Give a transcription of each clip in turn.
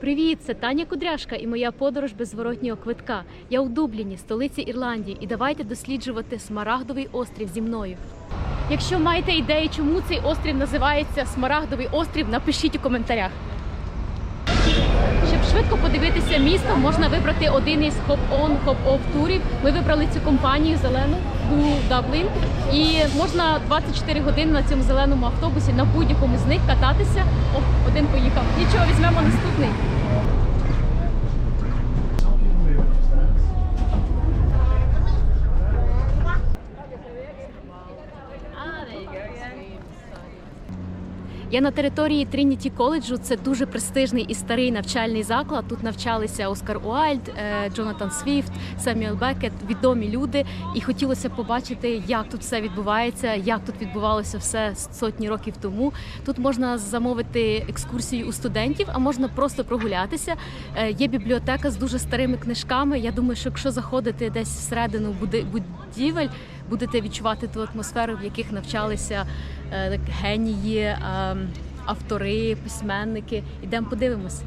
Привіт, це Таня Кудряшка і моя подорож без квитка. Я у Дубліні, столиці Ірландії, і давайте досліджувати Смарагдовий острів зі мною. Якщо маєте ідеї, чому цей острів називається Смарагдовий острів, напишіть у коментарях. Швидко подивитися місто, можна вибрати один із хоп-он, хоп-офф турів. Ми вибрали цю компанію зелену у Даблін. І можна 24 години на цьому зеленому автобусі на будь-якому з них кататися. О, один поїхав. Нічого, візьмемо наступний. Я на території Трініті коледжу. Це дуже престижний і старий навчальний заклад. Тут навчалися Оскар Уайльд, е, Джонатан Свіфт, Семюел Бекет, відомі люди. І хотілося побачити, як тут все відбувається, як тут відбувалося все сотні років тому. Тут можна замовити екскурсію у студентів, а можна просто прогулятися. Е, Є бібліотека з дуже старими книжками. Я думаю, що якщо заходити десь всередину будівель, будете відчувати ту атмосферу, в яких навчалися е, генії, е, автори, письменники. Ідемо подивимось.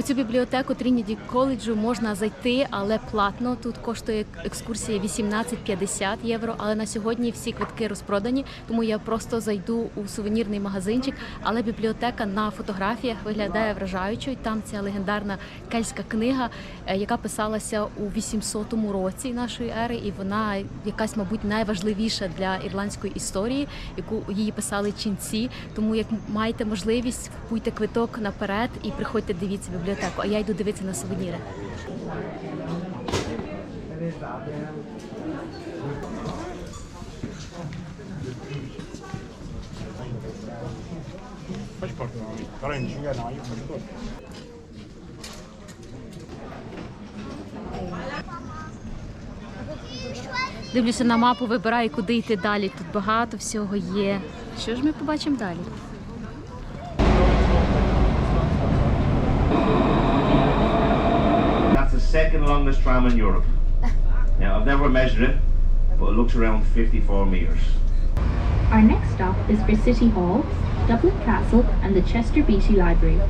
У цю бібліотеку Трініді коледжу можна зайти, але платно. Тут коштує екскурсія 18-50 євро. Але на сьогодні всі квитки розпродані, тому я просто зайду у сувенірний магазинчик. Але бібліотека на фотографіях виглядає вражаючою. Там ця легендарна кельтська книга, е, яка писалася у 800 році нашої ери, і вона якась, мабуть, найважливіша для ірландської історії, яку її писали ченці. Тому як маєте можливість, купуйте квиток наперед і приходьте дивіться бібліотеку. А я йду дивитися на сувеніри. Дивлюся на мапу, вибираю, куди йти далі. Тут багато всього є. Що ж ми побачимо далі? Second longest tram in Europe. Now, I've never measured it, but it looks around 54 metres. Our next stop is for City Hall, Dublin Castle and the Chester Beatty Library.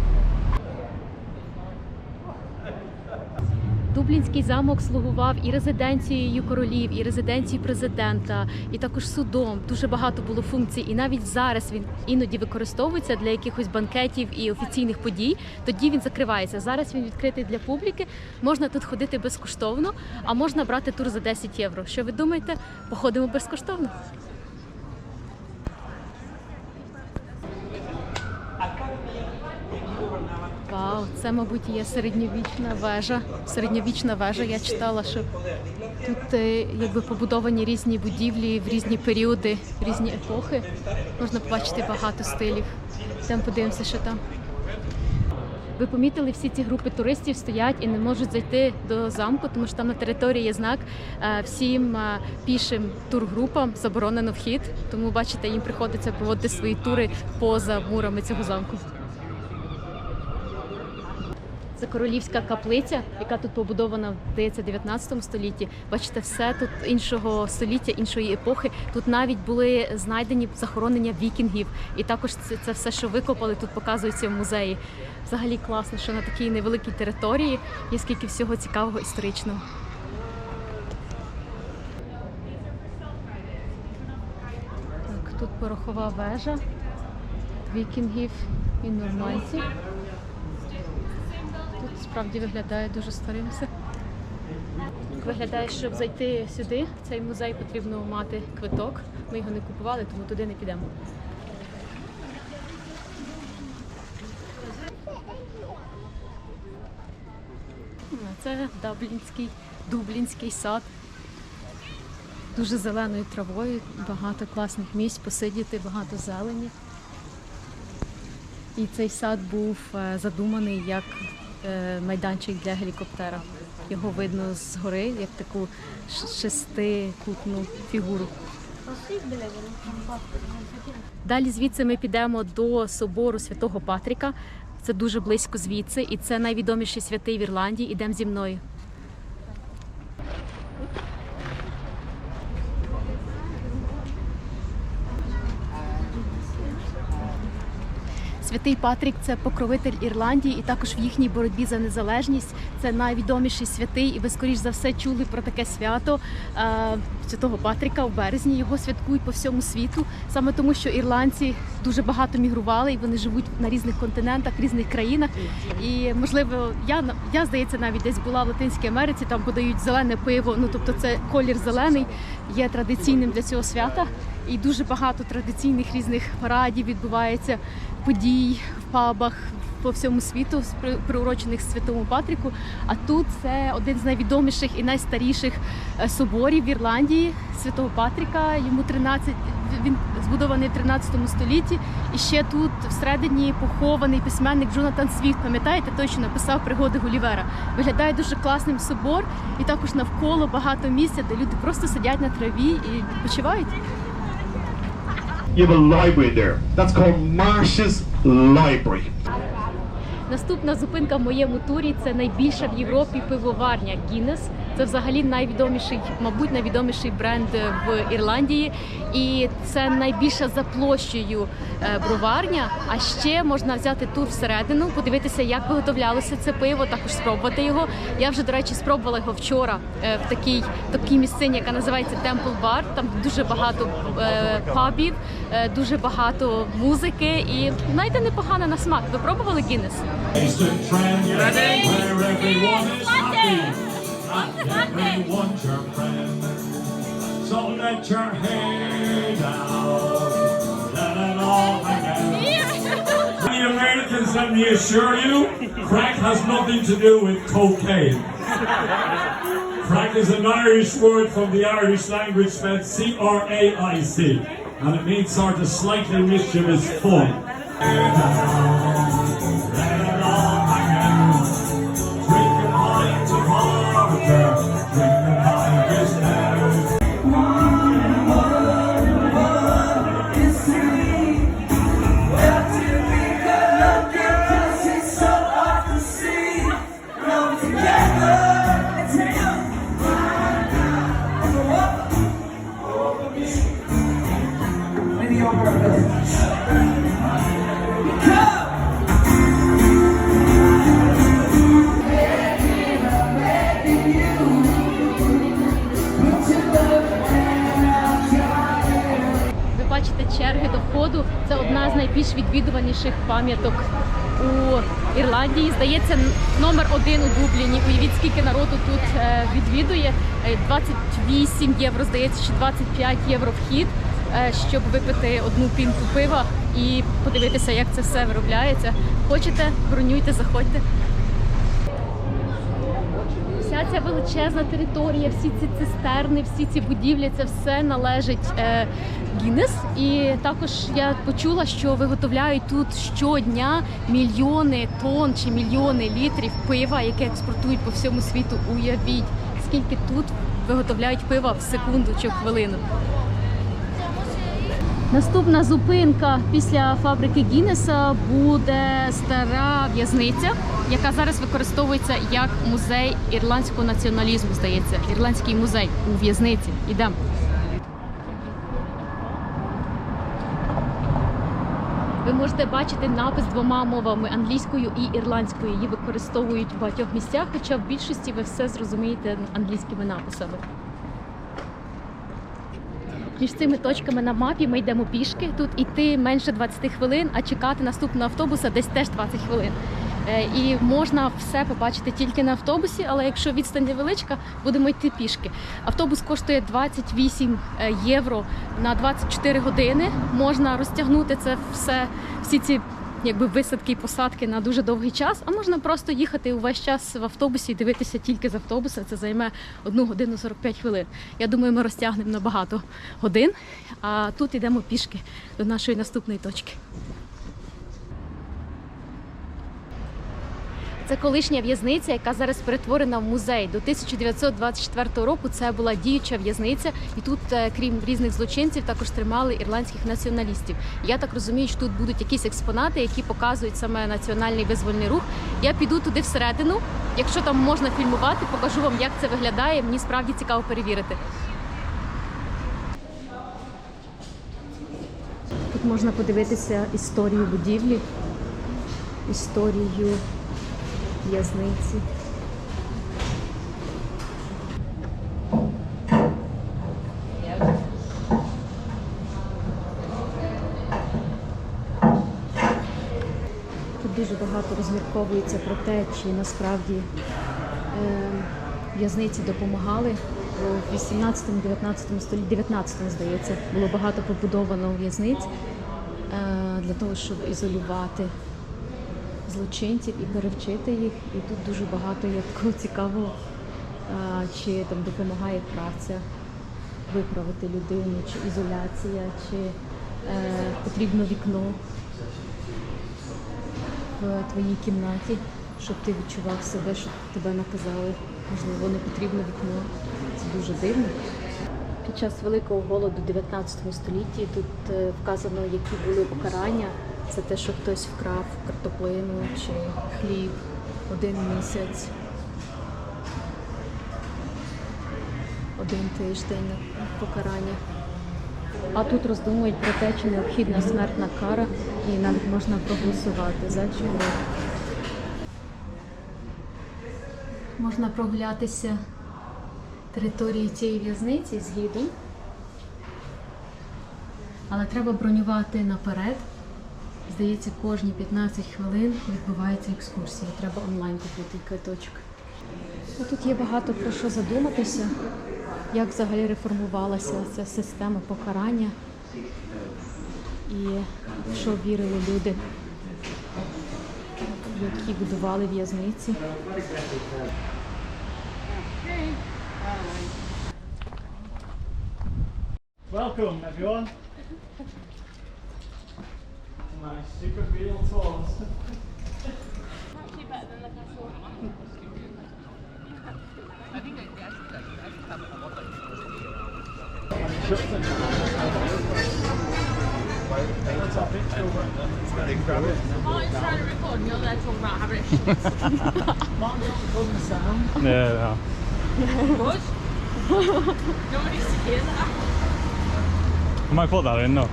Дублінський замок слугував і резиденцією королів, і резиденцією президента, і також судом. Дуже багато було функцій. І навіть зараз він іноді використовується для якихось банкетів і офіційних подій. Тоді він закривається. Зараз він відкритий для публіки. Можна тут ходити безкоштовно, а можна брати тур за 10 євро. Що ви думаєте? Походимо безкоштовно. Вау, це, мабуть, є середньовічна вежа. Середньовічна вежа. Я читала, що тут е, якби побудовані різні будівлі в різні періоди, в різні епохи. Можна побачити багато стилів. Йдемо подивимося, що там. Ви помітили, всі ці групи туристів стоять і не можуть зайти до замку, тому що там на території є знак е, всім е, пішим тургрупам заборонено вхід. Тому бачите, їм приходиться проводити свої тури поза мурами цього замку. Це королівська каплиця, яка тут побудована, в 19 столітті. Бачите, все тут іншого століття, іншої епохи. Тут навіть були знайдені захоронення вікінгів, і також це, це все, що викопали, тут показується в музеї. Взагалі класно, що на такій невеликій території є скільки всього цікавого історичного. Тут порохова вежа вікінгів і нормандців. Тут справді виглядає дуже старим. Виглядає, щоб зайти сюди, в цей музей потрібно мати квиток. Ми його не купували, тому туди не підемо. Це Даблінський, Дублінський сад. Дуже зеленою травою, багато класних місць посидіти, багато зелені. І цей сад був е, задуманий як майданчик для гелікоптера. Його видно згори, як таку шестикутну фігуру. Далі звідси ми підемо до собору святого Патріка. Це дуже близько звідси, і це найвідоміший святий в Ірландії. Ідемо зі мною. Святий Патрік це покровитель Ірландії, і також в їхній боротьбі за незалежність. Це найвідоміший святий, і ви скоріш за все чули про таке свято е, святого Патріка в березні. Його святкують по всьому світу, саме тому, що ірландці дуже багато мігрували, і вони живуть на різних континентах, різних країнах. І можливо, я я здається, навіть десь була в Латинській Америці. Там подають зелене пиво. Ну тобто, це колір зелений є традиційним для цього свята. І дуже багато традиційних різних парадів відбувається подій в пабах по всьому світу, приурочених Святому Патріку. А тут це один з найвідоміших і найстаріших е, соборів в Ірландії Святого Патріка. Йому 13, він збудований в 13 столітті. І ще тут всередині похований письменник Джонатан Свіфт. Пам'ятаєте, той, що написав пригоди Гулівера. Виглядає дуже класним собор, і також навколо багато місця, де люди просто сидять на траві і відпочивають. You have a library there. That's called Marsh's Library. Наступна зупинка в моєму турі це найбільша в Європі пивоварня Guinness. Це взагалі найвідоміший, мабуть, найвідоміший бренд в Ірландії, і це найбільша за площею е, броварня. А ще можна взяти тур всередину, подивитися, як виготовлялося це пиво, також спробувати його. Я вже до речі спробувала його вчора е, в такій такій місцині, яка називається Temple Bar. Там дуже багато е, пабів, е, дуже багато музики і знаєте, непогано на смак. Ви пробували Guinness? It's the trend where everyone is happy and everyone's your friend. So let your hair down, let it all hang out. The Americans, let me assure you, crack has nothing to do with cocaine. Crack is an Irish word from the Irish language spelled C-R-A-I-C, and it means sort of slightly mischievous fun. Відвідуваніших пам'яток у Ірландії. Здається, номер один у Дубліні. Уявіть, скільки народу тут е, відвідує. Е, 28 євро, здається, чи 25 євро вхід, е, щоб випити одну пінту пива і подивитися, як це все виробляється. Хочете, бронюйте, заходьте. Вся ця величезна територія, всі ці цистерни, всі ці будівлі, це все належить е, Гіннес. І також я почула, що виготовляють тут щодня мільйони тонн чи мільйони літрів пива, яке експортують по всьому світу. Уявіть, скільки тут виготовляють пива в секунду чи в хвилину. Наступна зупинка після фабрики Гіннеса буде стара в'язниця, яка зараз використовується як музей ірландського націоналізму. Здається, ірландський музей у в'язниці. Ідемо. Ви можете бачити напис двома мовами англійською і ірландською. Її використовують в багатьох місцях, хоча в більшості ви все зрозумієте англійськими написами. Між цими точками на мапі ми йдемо пішки. Тут іти менше 20 хвилин, а чекати наступного автобуса десь теж 20 хвилин. Е, І можна все побачити тільки на автобусі, але якщо відстань невеличка, будемо йти пішки. Автобус коштує 28 е, євро на 24 години. Можна розтягнути це все, всі ці якби висадки і посадки на дуже довгий час, а можна просто їхати увесь час в автобусі і дивитися тільки з автобуса. Це займе 1 годину 45 хвилин. Я думаю, ми розтягнемо на багато годин. А тут йдемо пішки до нашої наступної точки. Це колишня в'язниця, яка зараз перетворена в музей. До 1924 року це була діюча в'язниця, і тут, е, крім різних злочинців, також тримали ірландських націоналістів. Я так розумію, що тут будуть якісь експонати, які показують саме національний визвольний рух. Я піду туди всередину. Якщо там можна фільмувати, покажу вам, як це виглядає. Мені справді цікаво перевірити. Тут можна подивитися історію будівлі. історію в'язниці. Тут дуже багато розмірковується про те, чи насправді е, в'язниці допомагали. В 18-19 столітті, 19 здається, було багато побудовано в'язниць е, для того, щоб ізолювати злочинців і перевчити їх. І тут дуже багато є такого цікавого, чи там допомагає праця виправити людину, чи ізоляція, чи е, потрібно вікно в твоїй кімнаті, щоб ти відчував себе, щоб тебе наказали. Можливо, не потрібно вікно. Це дуже дивно. Під час великого голоду 19 столітті тут е, вказано, які були покарання. Це те, що хтось вкрав картоплину чи хліб один місяць, один тиждень покарання. А тут роздумують про те, чи необхідна смертна кара, і навіть можна проголосувати за чи. Можна прогулятися території цієї в'язниці з гідом, але треба бронювати наперед. Здається, кожні 15 хвилин відбувається екскурсія. Треба онлайн купити квиточок. Ну, Тут є багато про що задуматися, як взагалі реформувалася ця система покарання і в що вірили люди, які будували в'язниці. Welcome, everyone. My super real tours. Actually, better than the castle one. I think they just have a lot of Martin's trying to record and you're there talking about how it shits. Martin's not recording sound. Yeah, no. Boş. Nobody's here. My that. I didn't know.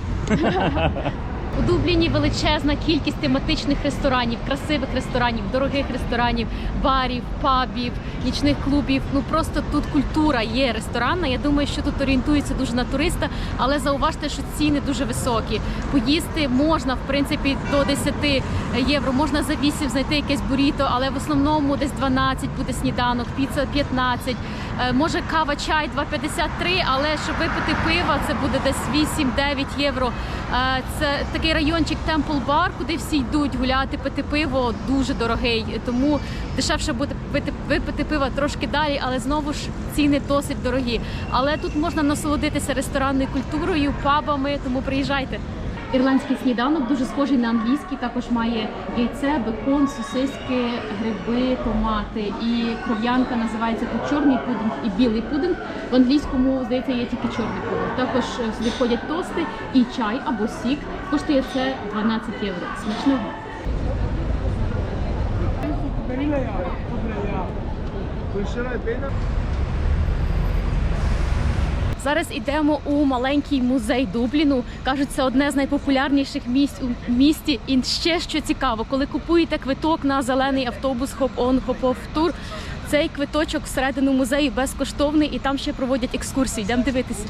У Дубліні величезна кількість тематичних ресторанів, красивих ресторанів, дорогих ресторанів, барів, пабів, нічних клубів. Ну просто тут культура є ресторанна. Я думаю, що тут орієнтується дуже на туриста, але зауважте, що ціни дуже високі. Поїсти можна в принципі до 10 євро. Можна за 8 знайти якесь буріто, але в основному десь 12 буде сніданок, піца 15. Е, Може кава, чай 2,53, але щоб випити пива, це буде десь 8-9 євро. Е, Це такий райончик Temple Bar, куди всі йдуть гуляти, пити пиво, дуже дорогий. Тому дешевше буде пити, випити пива трошки далі, але знову ж ціни досить дорогі. Але тут можна насолодитися ресторанною культурою, пабами, тому приїжджайте. Ірландський сніданок дуже схожий на англійський. Також має яйце, бекон, сосиски, гриби, томати. І кров'янка називається тут чорний пудинг і білий пудинг. В англійському здається є тільки чорний пудинг. Також е, сюди входять тости і чай або сік. Коштує це 12 євро. Смачного. Зараз йдемо у маленький музей Дубліну. Кажуть, це одне з найпопулярніших місць у місті. І ще що цікаво, коли купуєте квиток на зелений автобус Хоп-Он, Хоп-Оф Тур, цей квиточок всередину музею безкоштовний і там ще проводять екскурсії. Йдемо дивитися.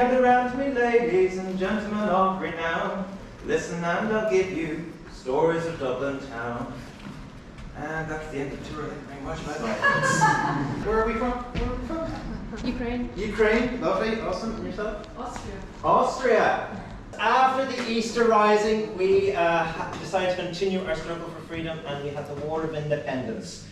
Gather round to me, ladies and gentlemen of renown. Listen and I'll give you stories of Dublin town. And that's the end of the tour. Thank you very much. Bye-bye. Where are we from? Where are we from? Ukraine. Ukraine. Lovely. Awesome. And yourself? Austria. Austria. After the Easter Rising, we uh, decided to continue our struggle for freedom and we had the War of Independence.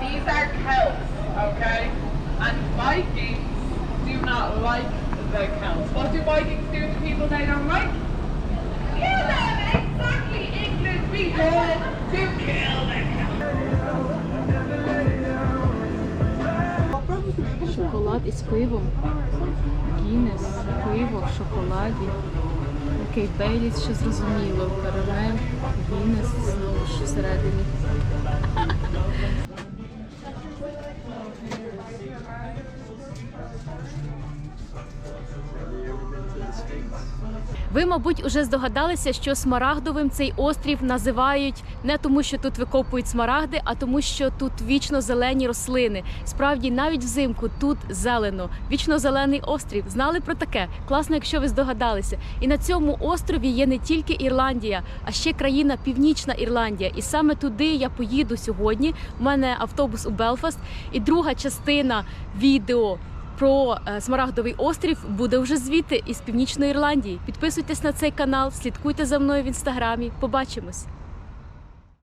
These are Celts, okay? And Vikings do not like the Celts. What do Vikings do to people they don't like? Kill them! Exactly! England began to kill the Celts. шоколад із пивом. Гінес, пиво в шоколаді. Окей, Бейліс, що зрозуміло. Карамель, Гінес, знову ж всередині. Ви, мабуть, уже здогадалися, що смарагдовим цей острів називають не тому, що тут викопують смарагди, а тому, що тут вічно зелені рослини. Справді, навіть взимку тут зелено, вічно зелений острів. Знали про таке? Класно, якщо ви здогадалися. І на цьому острові є не тільки Ірландія, а ще країна Північна Ірландія. І саме туди я поїду сьогодні. У мене автобус у Белфаст, і друга частина відео про е, Смарагдовий острів буде вже звідти із північної Ірландії. Підписуйтесь на цей канал, слідкуйте за мною в інстаграмі. Побачимось.